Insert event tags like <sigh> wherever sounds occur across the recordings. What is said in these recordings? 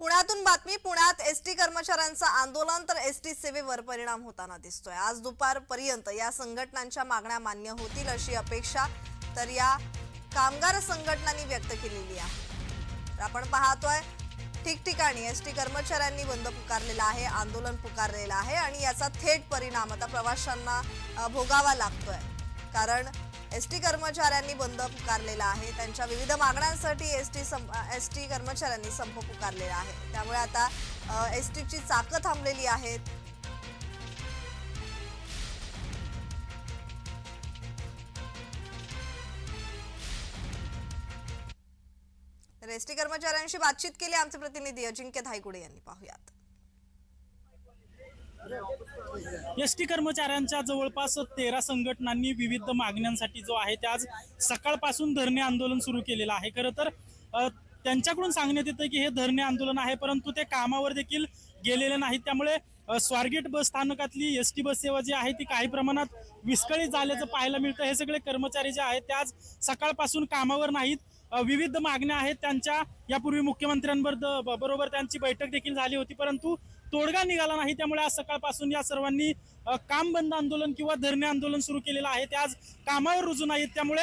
पुण्यातून बातमी पुण्यात एस टी कर्मचाऱ्यांचं आंदोलन तर एस टी सेवेवर परिणाम होताना दिसतोय. आज दुपारपर्यंत या संघटनांच्या मागण्या मान्य होतील अशी अपेक्षा तर या कामगार संघटनांनी व्यक्त केलेली आहे. तर आपण पाहतोय ठिकठिकाणी एस टी कर्मचाऱ्यांनी बंद पुकारलेला आहे आंदोलन पुकारलेलं आहे आणि याचा थेट परिणाम आता प्रवाशांना भोगावा लागतोय. कारण एस टी कर्मचाऱ्यांनी बंद पुकारलेला आहे. त्यांच्या विविध मागण्यांसाठी एस टी सं एस टी कर्मचाऱ्यांनी संप पुकारलेला आहे. त्यामुळे आता एस टीची चाकं थांबलेली आहेत. एस टी कर्मचाऱ्यांशी बातचीत केली आमचे प्रतिनिधी अजिंक्य धायगुडे यांनी. पाहूयात. एस टी कर्मचाऱ्यांच्या जवळपास तेरा संघटनांनी विविध मागण्यांसाठी जो आहे ते आज सकाळपासून धरणे आंदोलन सुरू केलेलं आहे. खरं तर त्यांच्याकडून सांगण्यात येतं की हे धरणे आंदोलन आहे परंतु ते कामावर देखील गेलेले नाहीत. त्यामुळे स्वारगेट बस स्थानकातली एस टी बस सेवा जी आहे ती काही प्रमाणात विस्कळीत झाल्याचं पाहायला मिळतं. हे सगळे कर्मचारी जे आहेत ते आज सकाळपासून कामावर नाहीत. विविध मागण्या आहेत त्यांच्या. यापूर्वी मुख्यमंत्र्यांबरोबर बरोबर त्यांची बैठक देखील झाली होती परंतु तोडगा निघाला नाही त्यामुळे आज सकाळपासून या सर्वांनी काम बंद आंदोलन किंवा धरणे आंदोलन सुरू केलेलं आहे. ते आज कामावर रुजू नाहीत. त्यामुळे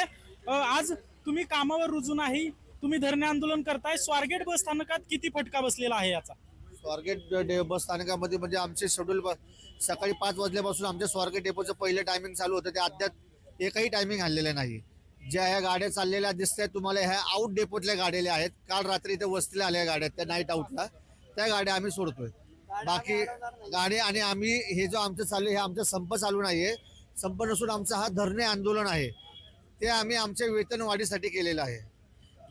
आज तुम्ही कामावर रुजू नाही तुम्ही धरणे आंदोलन करताय. स्वारगेट बस स्थानकात किती फटका बसलेला आहे याचा? स्वारगेट डे- बस स्थानकामध्ये म्हणजे आमचे शेड्यूल सकाळी पाच वाजल्यापासून आमच्या स्वारगेट डेपोचं पहिलं टायमिंग चालू होतं. ते अद्याप एकही टायमिंग हल्लेलं नाही. ज्या ह्या गाड्या चाललेल्या दिसत आहेत तुम्हाला ह्या आउट डेपोतल्या गाड्या आहेत. काल रात्री इथे वस्तीला आल्या गाड्या त्या नाईट आउटला त्या गाड्या आम्ही सोडतोय. बाकी गाडी आणि आम्ही हे जो आमचं चालू आहे, हे आमचा संप चालू नाहीये. संप नसून आमचा हा धरणे आंदोलन आहे. ते आम्ही आमच्या वेतनवाढीसाठी केलेलं आहे.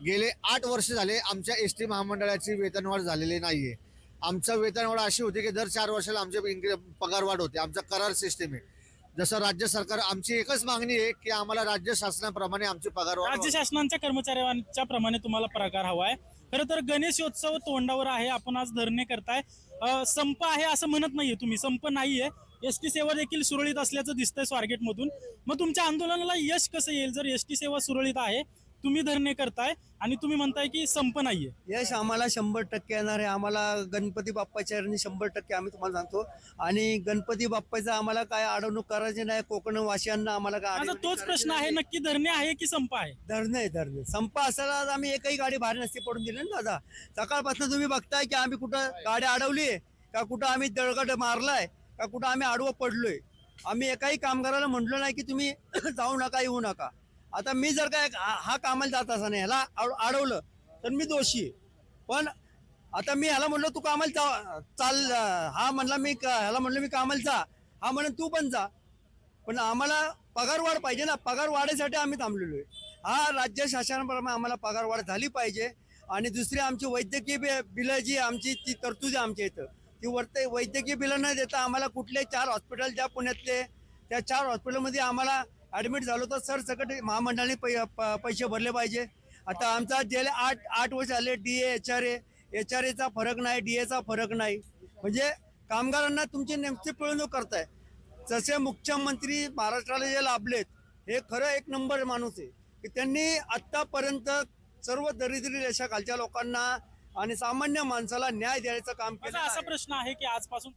गेले आठ वर्ष झाले आमच्या एस टी महामंडळाची वेतनवाढ झालेली नाहीये. आमचं वेतनवाढ अशी होती की दर चार वर्षाला आमचे पगारवाढ होते. आमचा करार सिस्टीम आहे. जसं राज्य सरकार आमची एकच मागणी आहे की आम्हाला राज्य शासनाप्रमाणे आमची पगार राज्य शासनाच्या कर्मचाऱ्यांच्या प्रमाणे तुम्हाला पगार हवा आहे. खरं तर गणेशोत्सव तोंडावर आहे आपण आज धरणे करताय. अ, संप आहे असं म्हणत नाहीये तुम्ही संप नाहीये. एस टी सेवा देखील सुरळीत असल्याचं दिसतंय स्वारगेट मधून मग तुमच्या आंदोलनाला यश कसं येईल? जर एस टी सेवा सुरळीत आहे तुम्ही धरणे करताय आणि तुम्ही म्हणताय की संप नाहीये. यश आम्हाला शंभर टक्के येणार आहे. आम्हाला गणपती बाप्पाच्या चरणी शंभर टक्के आम्ही तुम्हाला सांगतो. आणि गणपती बाप्पाचं आम्हाला काय अडवणूक करायची नाही कोकण वासियांना आम्हाला काय माझा अडवणूक तोच करायची प्रश्न आहे. नक्की धरणे आहे की संप आहे? धरणं आहे धरणं. संप असायला आज आम्ही एकही गाडी बाहेर नसती पडून दिली ना दादा. सकाळपासून तुम्ही बघताय की आम्ही कुठं गाडी अडवली का कुठं आम्ही दळगट मारलाय का कुठं आम्ही आडवं पडलोय. आम्ही एकाही कामगाराला म्हटलो नाही की तुम्ही <clears throat> जाऊ नका येऊ नका. आता मी जर काय हा कामाला जात असा नाही ह्याला आड- अडवलं तर मी दोषी आहे. पण आता मी ह्याला म्हणलो तू कामाला जा चाल हा म्हणला मी ह्याला म्हणलं मी कामाला जा हा म्हणून तू पण जा. पण आम्हाला पगार वाढ पाहिजे ना पगार वाढीसाठी आम्ही थांबलेलो आहे. हा राज्य शासनाप्रमाणे आम्हाला पगार वाढ झाली पाहिजे. आणि दुसरी आमची वैद्यकीय बि- बिलं जी आमची ती तरतूद आहे आमच्या इथं. ती वरते वैद्यकीय बिलं न देता आम्हाला कुठले चार हॉस्पिटल ज्या पुण्यातले त्या चार हॉस्पिटलमध्ये आम्हाला ऍडमिट झालो तर सरसकट महामंडळाने पै- प- पैसे भरले पाहिजे. आता आमचा गेले आठ आठ वर्ष झाले D H R H R एचा फरक नाही डी एचा फरक नाही. म्हणजे कामगारांना तुमची नेमकी पिळवणूक करताय. जसे मुख्यमंत्री महाराष्ट्राला जे लाभलेत हे खरं एक नंबर माणूस आहे. की त्यांनी आतापर्यंत सर्व दरिद्री रेषा खालच्या लोकांना आणि सामान्य माणसाला न्याय द्यायचं काम केलं असा. प्रश्न आहे की आजपासून